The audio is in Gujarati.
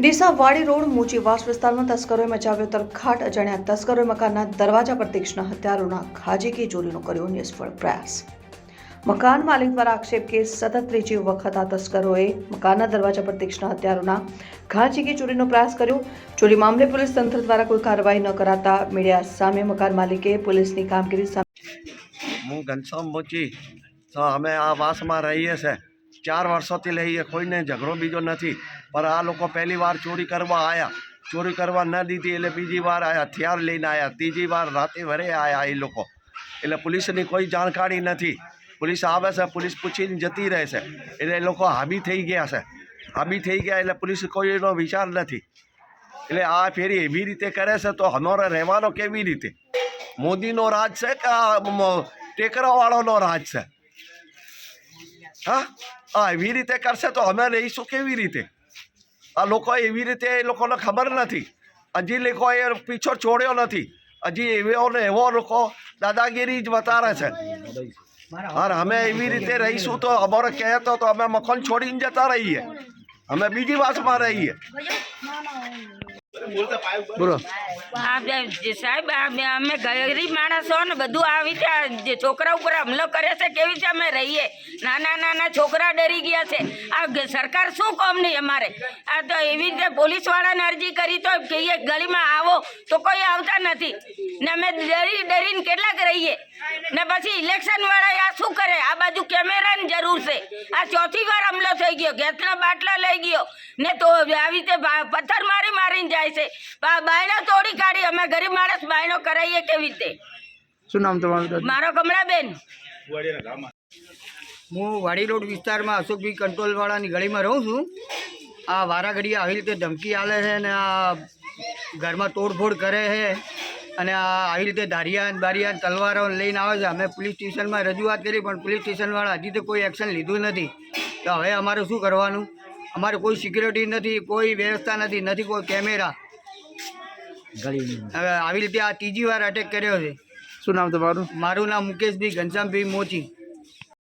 ડીસા વાડી રોડ મોચીવાસ વિસ્તારમાં તસ્કરોએ મચાવ્યો તરખાટ અજાણ્યા તસ્કરોએ મકાનના દરવાજા પર તીક્ષ્ણ હથિયારોના ખાજીકી ચોરીનો કર્યો નિષ્ફળ પ્રયાસ. મકાન માલિક દ્વારા આક્ષેપ કે સતત ત્રીજી વખત આ તસ્કરોએ મકાનના દરવાજા પર તીક્ષ્ણ હથિયારોના ઘાજીકી ચોરીનો પ્રયાસ કર્યો. ચોરી મામલે પોલીસ તંત્ર દ્વારા કોઈ કાર્યવાહી ન કરાતા મીડિયા સામે મકાન માલિકે પોલીસની કામગીરી સામે હું ઘનશ્યામ મોચી. તો અમે આ વાસમાં રહીએ છે ચાર વર્ષોથી લઈએ, કોઈને ઝઘડો બીજો નથી. પણ આ લોકો પહેલી વાર ચોરી કરવા આવ્યા ચોરી કરવા ન દીધી એટલે બીજી વાર આવ્યા હથિયાર લઈને આવ્યા ત્રીજી વાર રાતે વરે આવ્યા એ લોકો. એટલે પોલીસની કોઈ જાણકારી નથી. પોલીસ આવે છે, પોલીસ પૂછીને જતી રહે છે. એટલે એ લોકો હાબી થઈ ગયા છે. હાબી થઈ ગયા એટલે પોલીસ કોઈ એનો વિચાર નથી. એટલે આ ફેરી એવી રીતે કરે છે તો અમારે રહેવાનો કેવી રીતે? મોદીનો રાજ છે કે આ ટેકરાવાળાનો રાજ છે? હા? હા એવી રીતે કરશે તો અમે રહીશું કેવી રીતે? આ લોકો એવી રીતે એ લોકોને ખબર નથી. હજી લોકોએ પીછો છોડ્યો નથી. હજી એવો ને એવો લોકો દાદાગીરી જ બતાવે છે. અને અમે એવી રીતે રહીશું તો અમારે કહે તો અમે મકાન છોડીને જતા રહીએ. અમે બીજી વાસમાં રહીએ. બોલો. સાહેબ અમે ગરીબ માણસો ને બધું આવી રીતે જે છોકરા ઉપર હુમલો કરે છે, કેવી રીતે અમે રહીએ? નાના નાના છોકરા ડરી ગયા છે. આ સરકાર શું કામ અમારે? આ તો એવી રીતે પોલીસવાળાને અરજી કરી તો કહીએ ગલીમાં આવો, તો કોઈ આવતા નથી. ને અમે ડરી ડરીને કેટલાક રહીએ. ને પછી ઇલેક્શન વાળા શું કરે? આ બાજુ કેમેરાની જરૂર છે. આ ચોથી વાર હમલો થઈ ગયો. ગેસના બાટલા લઈ ગયો. ને તો આવી રીતે પથ્થર મારી મારીને જાય છે. બાયણો તોડી કાઢી. અમે ગરીબ માણસ બાયણો કરાવીએ કેવી રીતે? શું નામ તમારું મારો કમળાબેન. હું વાડી રોડ વિસ્તારમાં અશોકભાઈ કંટ્રોલવાળાની ગળીમાં રહું છું. આ વારાઘડીએ આવી રીતે ધમકી આલે છે ને આ ઘરમાં તોડફોડ કરે છે. અને આ આવી રીતે ધારિયાન બારિયાન તલવારો લઈને આવે છે. અમે પોલીસ સ્ટેશનમાં રજૂઆત કરી પણ પોલીસ સ્ટેશનવાળા હજી તો કોઈ એક્શન લીધું નથી. તો હવે અમારે શું કરવાનું? અમારે કોઈ સિક્યુરિટી નથી કોઈ વ્યવસ્થા નથી નથી કોઈ કેમેરા હવે આવી રીતે આ ત્રીજી વાર અટેક કર્યો છે. શું નામ તમારું? મારું નામ મુકેશભાઈ ઘનશ્યામભાઈ મોચી.